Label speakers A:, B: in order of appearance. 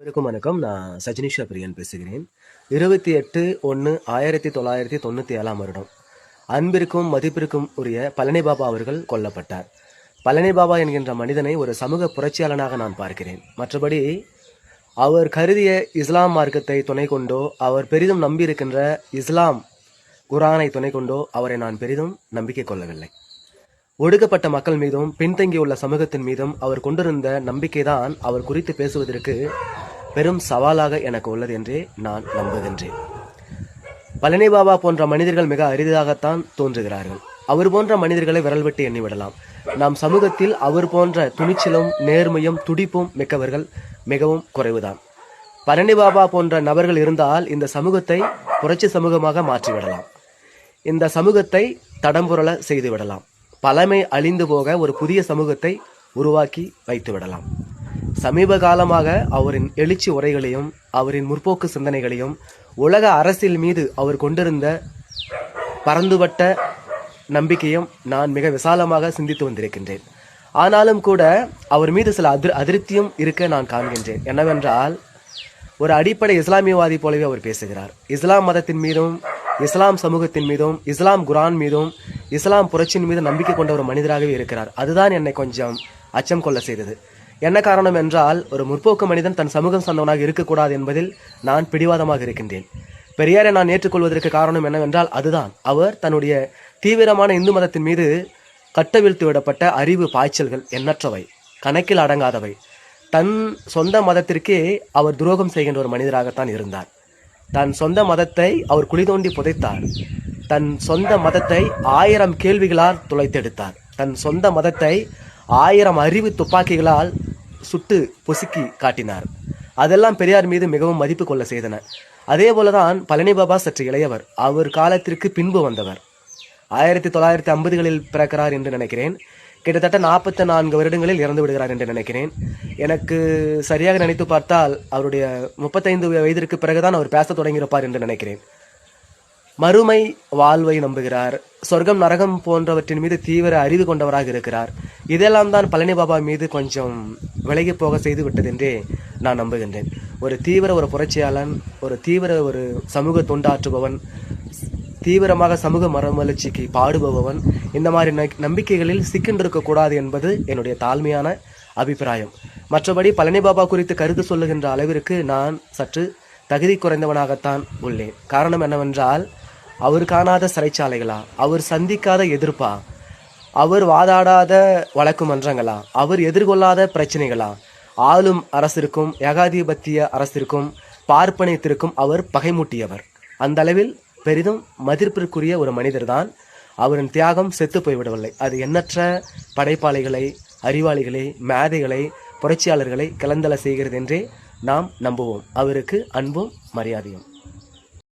A: அனைவருக்கும் வணக்கம். நான் சஜினிஷா பிரியன் பேசுகிறேன். இருபத்தி எட்டு ஒன்று ஆயிரத்தி தொள்ளாயிரத்தி தொண்ணூற்றி ஏழாம் வருடம். அன்பிற்கும் மதிப்பிற்கும் உரிய பழனி பாபா அவர்கள் கொல்லப்பட்டார். பழனி பாபா என்கின்ற மனிதனை ஒரு சமூக புரட்சியாளனாக நான் பார்க்கிறேன். மற்றபடி அவர் கருதிய இஸ்லாம் மார்க்கத்தை துணை கொண்டோ அவர் பெரிதும் நம்பியிருக்கின்ற இஸ்லாம் குரானை துணை கொண்டோ அவரை நான் பெரிதும் நம்பிக்கை கொள்ளவில்லை. ஒடுக்கப்பட்ட மக்கள் மீதும் பின்தங்கியுள்ள சமூகத்தின் மீதும் அவர் கொண்டிருந்த நம்பிக்கைதான் அவர் குறித்து பேசுவதற்கு பெரும் சவாலாக எனக்கு உள்ளது என்றே நான் நம்புகின்றேன். பழனி பாபா போன்ற மனிதர்கள் மிக அரிதாகத்தான் தோன்றுகிறார்கள். அவர் போன்ற மனிதர்களை விரல் விட்டு எண்ணிவிடலாம் நாம் சமூகத்தில் அவர் போன்ற துணிச்சலும் நேர்மையும் துடிப்பும் மிக்கவர்கள் மிகவும் குறைவுதான். பழனி பாபா போன்ற நபர்கள் இருந்தால் இந்த சமூகத்தை புரட்சி சமூகமாக மாற்றிவிடலாம் இந்த சமூகத்தை தடம்புரள செய்து விடலாம். பழமை அழிந்து போக ஒரு புதிய சமூகத்தை உருவாக்கி வைத்து விடலாம். சமீப காலமாக அவரின் எழுச்சி உரைகளையும் அவரின் முற்போக்கு சிந்தனைகளையும் உலக அரசியல் மீது அவர் கொண்டிருந்த பரந்துபட்ட நம்பிக்கையும் நான் மிக விசாலமாக சிந்தித்து வந்திருக்கின்றேன். ஆனாலும் கூட அவர் மீது சில அதிர் அதிருப்தியும் இருக்க நான் காண்கின்றேன். என்னவென்றால் ஒரு அடிப்படை இஸ்லாமியவாதி போலவே அவர் பேசுகிறார். இஸ்லாம் மதத்தின் மீதும் இஸ்லாம் சமூகத்தின் மீதும் இஸ்லாம் குரான் மீதும் இஸ்லாம் புரட்சியின் மீது நம்பிக்கை கொண்ட ஒரு மனிதராகவே இருக்கிறார். அதுதான் என்னை கொஞ்சம் அச்சம் கொள்ள செய்தது. என்ன காரணம் என்றால் ஒரு முற்போக்கு மனிதன் தன் சமூகம் சார்ந்தவனாக இருக்கக்கூடாது என்பதில் நான் பிடிவாதமாக இருக்கின்றேன். பெரியாரை நான் ஏற்றுக்கொள்வதற்கு காரணம் என்னவென்றால் அதுதான். அவர் தன்னுடைய தீவிரமான இந்து மதத்தின் மீது கட்டவிழ்த்து விடப்பட்ட அறிவு பாய்ச்சல்கள் எண்ணற்றவை கணக்கில் அடங்காதவை. தன் சொந்த மதத்திற்கே அவர் துரோகம் செய்கின்ற ஒரு மனிதராகத்தான் இருந்தார். தன் சொந்த மதத்தை அவர் குழி தோண்டி புதைத்தார். தன் சொந்த மதத்தை ஆயிரம் கேள்விகளால் துளைத்தெடுத்தார். தன் சொந்த மதத்தை ஆயிரம் அறிவு துப்பாக்கிகளால் சுட்டு பொசுக்கி காட்டினார். அதெல்லாம் பெரியார் மீது மிகவும் மதிப்பு கொள்ள செய்தன. அதே போலதான் பழனி பாபா சற்று இளையவர். அவர் காலத்திற்கு பின்பு வந்தவர். ஆயிரத்தி தொள்ளாயிரத்தி ஐம்பதுகளில் பிறக்கிறார் என்று நினைக்கிறேன். கிட்டத்தட்ட நாற்பத்தி நான்கு வருடங்களில் இறந்து விடுகிறார் என்று நினைக்கிறேன். எனக்கு சரியாக நினைத்து பார்த்தால் அவருடைய முப்பத்தைந்து வயதிற்கு பிறகுதான் அவர் பேசத் தொடங்கியிருப்பார் என்று நினைக்கிறேன். மறுமை வாழ்வை நம்புகிறார். சொர்க்கம் நரகம் போன்றவற்றின் மீது தீவிர அறிவு கொண்டவராக இருக்கிறார். இதெல்லாம் தான் பழனி பாபா மீது கொஞ்சம் விலகி போக செய்து விட்டதென்றே நான் நம்புகின்றேன். ஒரு தீவிர ஒரு புரட்சியாளன் ஒரு தீவிர ஒரு சமூக தொண்டாற்றுபவன் தீவிரமாக சமூக மரமலர்ச்சிக்கு பாடுபவன் இந்த மாதிரி நம்பிக்கைகளில் சிக்கின்றிருக்க கூடாது என்பது என்னுடைய தாழ்மையான அபிப்பிராயம். மற்றபடி பழனி பாபா குறித்து கருத்து சொல்லுகின்ற அளவிற்கு நான் சற்று தகுதி குறைந்தவனாகத்தான் உள்ளேன். காரணம் என்னவென்றால் அவர் காணாத சிறைச்சாலைகளா? அவர் சந்திக்காத எதிர்ப்பா? அவர் வாதாடாத வழக்கு மன்றங்களா? அவர் எதிர்கொள்ளாத பிரச்சனைகளா? ஆளும் அரசிற்கும் ஏகாதிபத்திய அரசிற்கும் பார்ப்பனியத்திற்கும் அவர் பகைமூட்டியவர். அந்த அளவில் பெரிதும் மதிப்பிற்குரிய ஒரு மனிதர்தான். அவரின் தியாகம் செத்து போய்விடவில்லை. அது எண்ணற்ற படைப்பாளிகளை அறிவாளிகளை மேதைகளை புரட்சியாளர்களை கலந்தல செய்கிறது என்றே நாம் நம்புவோம். அவருக்கு அன்பும் மரியாதையும்.